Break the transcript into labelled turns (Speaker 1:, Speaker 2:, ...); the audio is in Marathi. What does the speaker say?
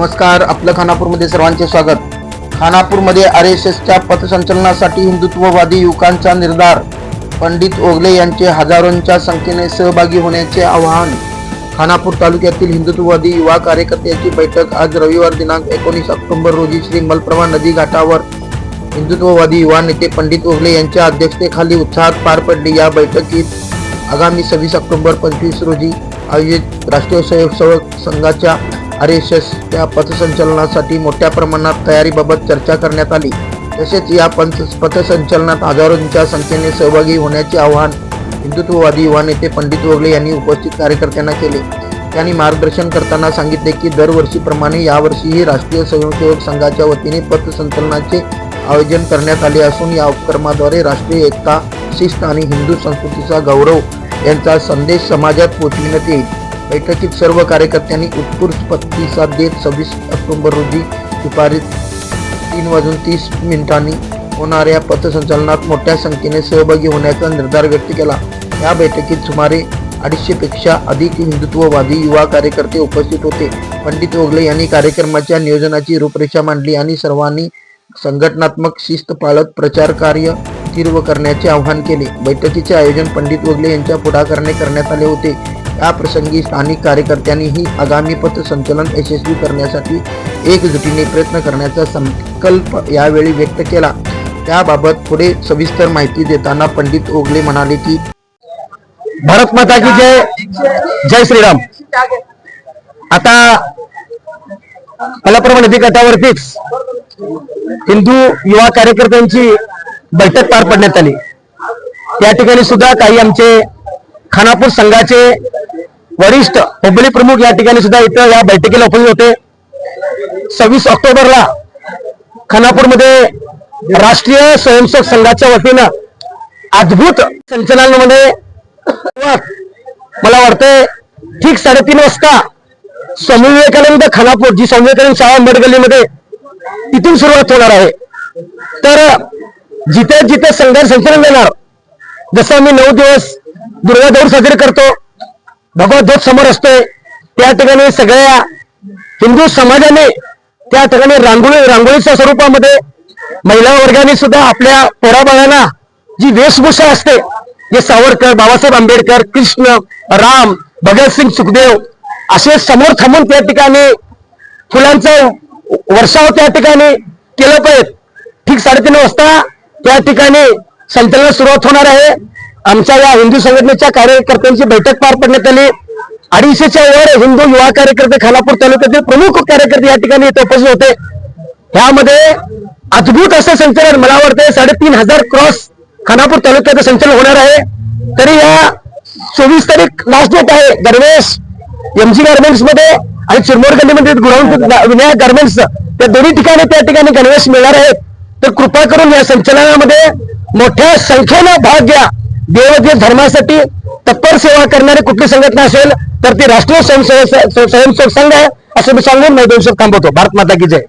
Speaker 1: नमस्कार आपलं खानापूरमध्ये सर्वांचे स्वागत. खानापूरमध्ये आर एस एसच्या पथसंचलनासाठी हिंदुत्ववादी युवकांचा निर्धार. पंडित ओगले यांचे हजारोंच्या संख्येने सहभागी होण्याचे आवाहन. खानापूर तालुक्यातील हिंदुत्ववादी युवा कार्यकर्त्याची बैठक आज रविवार दिनांक एकोणीस ऑक्टोबर रोजी श्री मलप्रभा नदी घाटावर. हिंदुत्ववादी युवा नेते पंडित ओगले यांच्या अध्यक्षतेखाली उत्साहात पार पडली या बैठकीत आगामी सव्वीस ऑक्टोबर पंचवीस रोजी आयोजित राष्ट्रीय स्वयंसेवक संघाच्या आर एस एस या पथसंचलनासाठी मोठ्या प्रमाणात तयारीबाबत चर्चा करण्यात आली. तसेच या पंच पथसंचलनात हजारोंच्या संख्येने सहभागी होण्याचे आवाहन हिंदुत्ववादी युवा नेते पंडित ओगले यांनी उपस्थित कार्यकर्त्यांना केले. त्यांनी मार्गदर्शन करताना सांगितले की दरवर्षीप्रमाणे यावर्षीही राष्ट्रीय स्वयंसेवक संघाच्या वतीने पथसंचलनाचे आयोजन करण्यात आले असून या उपक्रमाद्वारे राष्ट्रीय एकता शिस्त आणि हिंदू संस्कृतीचा गौरव यांचा संदेश समाजात पोचविण्यात येईल. बैठकीत सर्व कार्यकर्त्यांनी उत्कृष्ट प्रतिसाद देत सव्वीस ऑक्टोबर रोजी दुपारी तीन वाजून तीस मिनिटांनी होणाऱ्या पथसंचलनात मोठ्या संख्येने सहभागी होण्याचा निर्धार व्यक्त केला. या बैठकीत सुमारे अडीचशेपेक्षा अधिक हिंदुत्ववादी युवा कार्यकर्ते उपस्थित होते. पंडित ओगले यांनी कार्यक्रमाच्या नियोजनाची रूपरेषा मांडली आणि सर्वांनी संघटनात्मक शिस्त पाळत प्रचार कार्य तीव्र करण्याचे आवाहन केले. बैठकीचे आयोजन पंडित ओगले यांच्या पुढाकाराने करण्यात आले होते. या प्रसंगी स्थानिक कार्यकर्त्यांनीही आगामी पथसंचलन यशस्वी करण्यासाठी एकजुटीने प्रयत्न करण्याचा संकल्प यावेळी व्यक्त केला. त्याबाबत पुढे सविस्तर माहिती देताना पंडित ओगले म्हणाले की
Speaker 2: भारत माता की जय जय श्रीराम. आता मलाप्रमाणे गटावरतीच हिंदू युवा कार्यकर्त्यांची बैठक पार पडण्यात आली. या ठिकाणी सुद्धा काही आमचे खानापूर संघाचे वरिष्ठ होबळी प्रमुख या ठिकाणी सुद्धा इथं या बैठकीला उपस्थित होते. सव्वीस ऑक्टोबरला खानापूरमध्ये राष्ट्रीय स्वयंसेवक संघाच्या वतीनं अद्भुत संचलनामध्ये मला वाटतंय ठीक साडेतीन वाजता स्वामी विवेकानंद खानापूर जी स्वामी विवेकानंद शाळा मडगल्लीमध्ये तिथून सुरुवात होणार आहे. तर जिथे जिथे संघर्ष संचलन देणार जसं आम्ही नऊ दिवस दुर्गा दौड साजरी करतो भगवत ध्वज समोर असतोय. त्या ठिकाणी सगळ्या हिंदू समाजाने त्या ठिकाणी रांगोळी रांगोळीच्या स्वरूपामध्ये महिला वर्गाने सुद्धा आपल्या पोराबाळांना जी वेशभूषा असते जे सावरकर बाबासाहेब आंबेडकर कृष्ण राम भगतसिंग सुखदेव असे समोर थांबून त्या ठिकाणी फुलांचं वर्षाव त्या ठिकाणी केलं पाहिजे. ठीक साडेतीन वाजता त्या ठिकाणी संचलन सुरुवात होणार आहे. आमच्या या हिंदू संघटनेच्या कार्यकर्त्यांची बैठक पार पडण्यात आली. अडीचशेच्या वर हिंदू युवा कार्यकर्ते खानापूर तालुक्यातील प्रमुख कार्यकर्ते या ठिकाणी इथे उपस्थित होते. त्यामध्ये अद्भुत असं संचलन मला वाटतं साडेतीन हजार क्रॉस खानापूर तालुक्यात संचलन होणार आहे. तरी या चोवीस तारीख लास्ट डेट आहे गणवेश एमजी गार्मेंट्समध्ये आणि चिरमोर गल्लीमध्ये गुराऊंड विनायक गार्मेंट्स त्या दोन्ही ठिकाणी त्या ठिकाणी गणवेश मिळणार आहेत. तर कृपा करून या संचलनामध्ये मोठ्या संख्येनं भाग घ्या. देवदेव धर्मासाठी तत्पर सेवा करणारी कुठली संघटना असेल तर ती राष्ट्रीय स्वयंसेवक स्वयंसेवक संघ आहे असं मी सांगून मी दोन शब्द थांबवतो. भारत माता की जय.